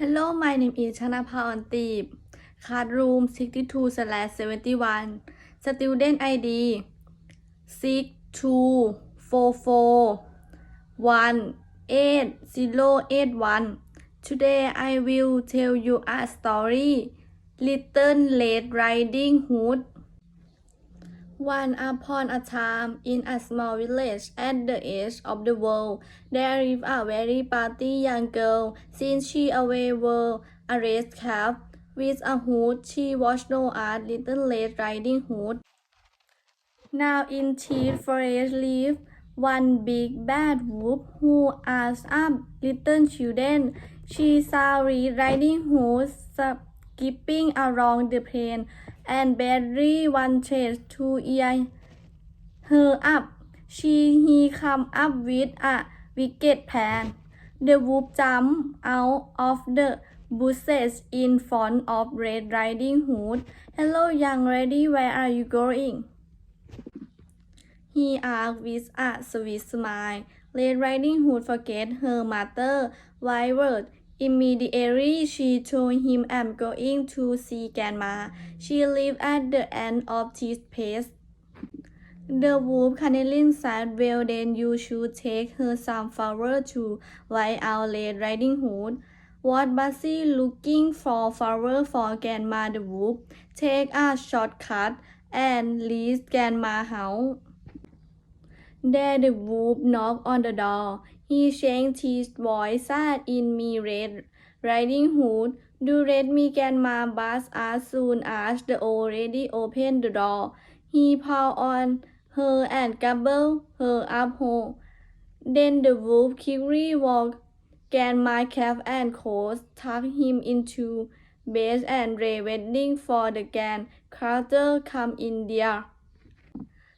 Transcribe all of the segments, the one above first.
Hello, my name is Chanapa Ontip. Classroom 62/71. Student ID 6244 18081. Today I will tell you a story. Little Red Riding Hood. Once upon a time, in a small village at the edge of the world, there lived a very pretty young girl. Since she away wore a red cap with a hood, she was known as Little Red Riding Hood. Now in Teeth Forest lived one big bad wolf who asked up little children. She saw Red Riding Hood skipping along the plain and badly wanted to ear her up. She he come up with a wicked plan. The wolf jumped out of the bushes in front of Red Riding Hood. Hello, young lady, where are you going? He asked with a sweet smile. Red Riding Hood forget her mother Why word. Immediately she told him I'm going to see Grandma. She lived at the end of this place. The wolf cunningly said, Well, then you should take her some flower to White Owl Red Riding Hood. What was she looking for flower for Grandma the wolf? Take a shortcut and reach Grandma house. There the wolf knocked on the door. He changed his voice, said in me Red Riding Hood, Do Red me get my bus as soon as the old lady opened the door. He poured on her and gobbled her up whole. Then the wolf quickly walked, my cap and coat, tucked him into bed and lay waiting for the grand carter come in there.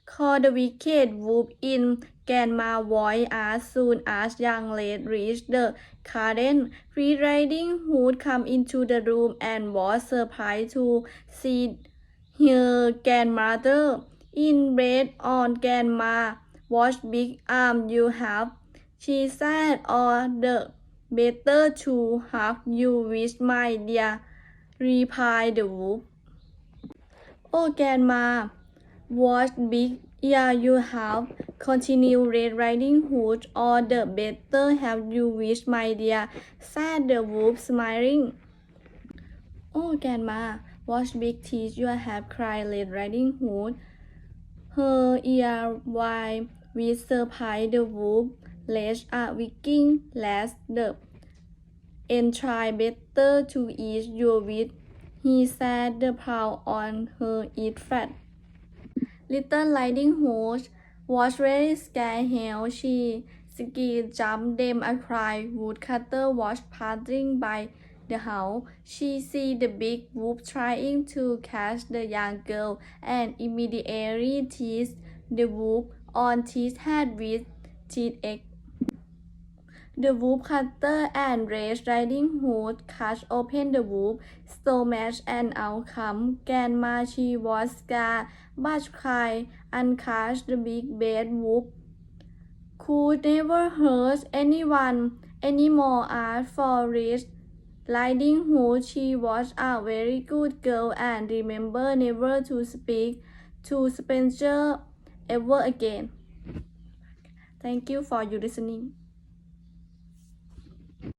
Call the wicked wolf in Ganma voice as soon as young lad reached the garden. Red Riding Hood come into the room and was surprised to see her grandmother in bed on Grandma. What big arm you have, she said, or the better to have you with my dear, replied the wolf. Oh, Grandma, what big ear you have, Continue Red Riding Hood, or the better have you wished, my dear, said the wolf, smiling. Oh, Grandma, what big teeth you have, cried Red Riding Hood. Her ear wide with surprise, the wolf let a wigging last the and try better to eat your wit. He said the paw on her eat fat. Little Riding Hood was very scared how she skied jumped them a cry woodcutter was passing by the house. She see the big wolf trying to catch the young girl and immediately teased the wolf on his head with teeth egg. The wolf cutter and Red Riding Hood cut open the wolf stomach and out come Grandma she was scared but cried and catch the big bad wolf could never hurt anyone anymore for Red Riding Hood she was a very good girl and remember never to speak to Spencer ever again. Thank you for your listening.